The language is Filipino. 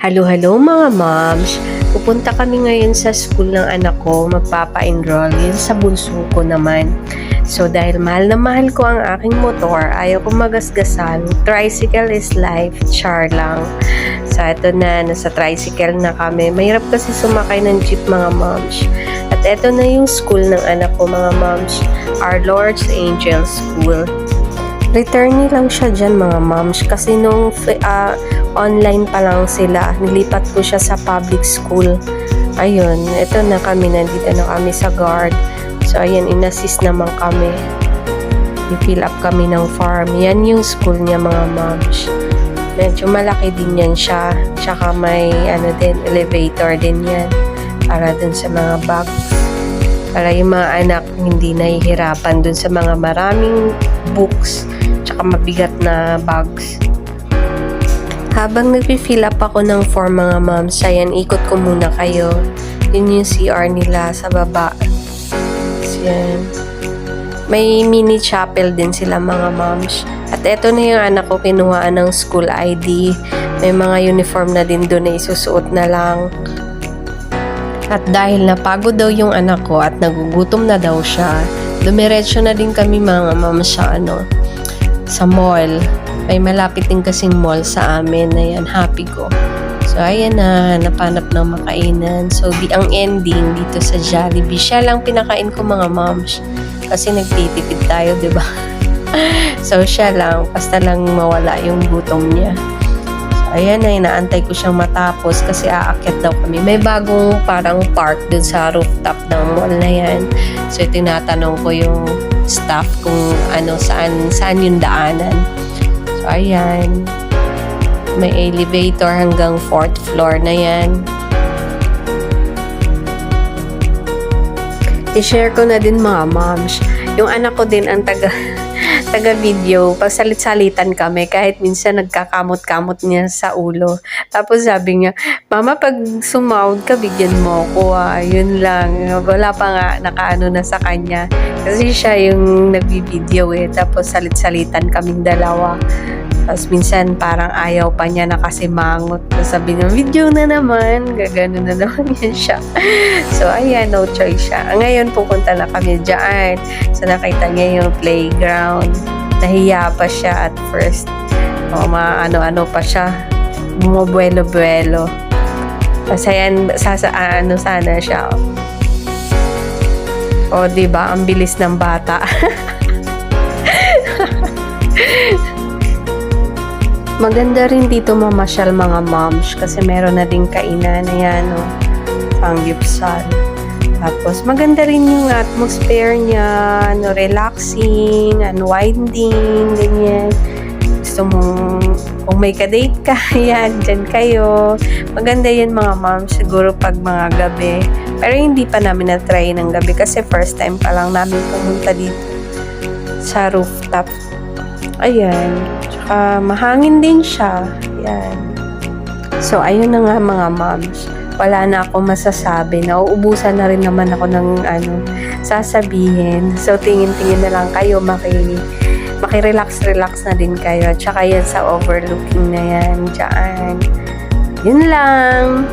Hello, hello mga moms! Pupunta kami ngayon sa school ng anak ko, magpapa-enroll yun sa bunso ko naman. So dahil mahal na mahal ko ang aking motor, ayaw ko magasgasan. Tricycle is life, char lang. So eto na, nasa tricycle na kami. Mahirap kasi sumakay ng jeep mga moms. At eto na yung school ng anak ko mga moms, Our Lord's Angel School. Returnee lang siya dyan mga moms kasi nung ah, online pa lang sila, nilipat ko siya sa public school. Ayun, ito na kami, nandito na kami sa guard. So ayan, inassist naman kami. I-fill up kami ng form. Yan yung school niya mga moms. Medyo malaki din yan siya. Tsaka may ano din, elevator din yan. Para dun sa mga bags. Para yung mga anak hindi nahihirapan dun sa mga maraming books tsaka mabigat na bags. Habang nag-fill up ako ng form mga moms, ayan, ikot ko muna kayo. Yun yung CR nila sa baba. So, yan. May mini chapel din sila mga moms. At eto na yung anak ko kinuhaan ng school ID. May mga uniform na din doon na isusuot na lang. At dahil napagod daw yung anak ko at nagugutom na daw siya, dumiretso na din kami mga mama sa ano, sa mall. May malapit din kasing mall sa amin na yan, happy ko. So, ayan na, napanap ng makainan. So, di ang ending dito sa Jollibee. Siya lang pinakain ko mga moms. Kasi nagtitipid tayo, ba? so, siya lang. Basta lang mawala yung gutom niya. So, ayan na, inaantay ko siyang matapos kasi aakyat daw kami. May bagong parang park dun sa rooftop ng mall na yan. So, tinatanong ko yung staff kung ano, saan, saan yung daanan. So, ayan. May elevator hanggang fourth floor na yan. I-share ko na din mga moms. Yung anak ko din ang taga taga video, pagsalit-salitan kami kahit minsan nagkakamot-kamot niya sa ulo. Tapos sabi niya, Mama, pag sumawd ka, bigyan mo ako ah. Yun lang. Wala pa nga nakaano na sa kanya. Kasi siya yung nagbibideo eh. Tapos salit-salitan kaming dalawa. Tapos minsan parang ayaw pa niya na kasi mangot. Tapos sabi niya, video na naman. Gagano na naman yan siya. so ayan, no choice siya. Ngayon pupunta na kami dyan. So nakita niya yung playground. Nahiya pa siya at first. O mga ano-ano pa siya. Bumubuelo-buelo. Tapos ayan, sasa, ano sana siya. O, di ba Ang bilis ng bata. Maganda rin dito mamasyal mga moms kasi meron na din kainan na yan, no? Pangyupsal. Tapos maganda rin yung atmosphere niya, no, relaxing, unwinding, ganyan. Gusto mong, kung may kadate ka, yan, dyan kayo. Maganda yan mga moms, siguro pag mga gabi. Pero hindi pa namin na-try ng gabi kasi first time pa lang namin pumunta dito sa rooftop. Ayan. Tsaka mahangin din siya. Ayan. So, ayun na nga mga moms. Wala na ako masasabi. Nauubusan na rin naman ako ng ano, sasabihin. So, tingin-tingin na lang kayo. Maki, maki-relax-relax na din kayo. Tsaka yan sa overlooking na yan. Diyan. Yun lang.